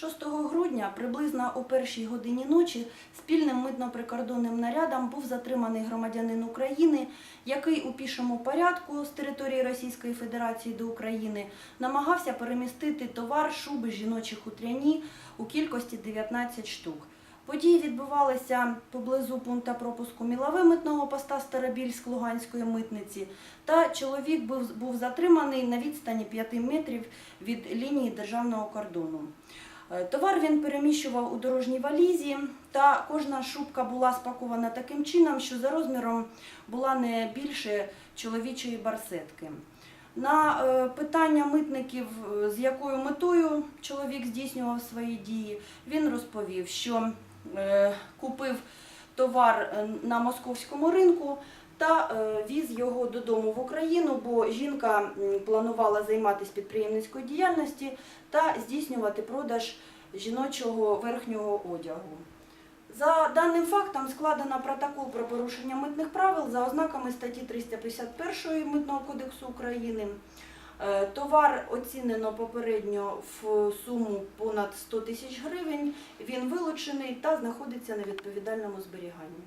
6 грудня приблизно о першій годині ночі спільним митно-прикордонним нарядом був затриманий громадянин України, який у пішому порядку з території Російської Федерації до України намагався перемістити товар шуби жіночі хутряні у кількості 19 штук. Події відбувалися поблизу пункту пропуску Мілове митного поста Старобільськ Луганської митниці, та чоловік був, затриманий на відстані 5 метрів від лінії державного кордону. Е, Товар він переміщував у дорожній валізі, та кожна шубка була спакована таким чином, що за розміром була не більше чоловічої барсетки. На е, питання митників, е, з якою метою чоловік здійснював свої дії, він розповів, що купив товар е, на московському ринку та е, віз його додому в Україну, бо жінка планувала займатися підприємницькою діяльністю та здійснювати продаж жіночого верхнього одягу. За даним фактом складено протокол про порушення митних правил за ознаками статті 351 Митного кодексу України. Е, Товар оцінено попередньо в суму понад 100 тисяч гривень. Він вилучений та знаходиться на відповідальному зберіганні.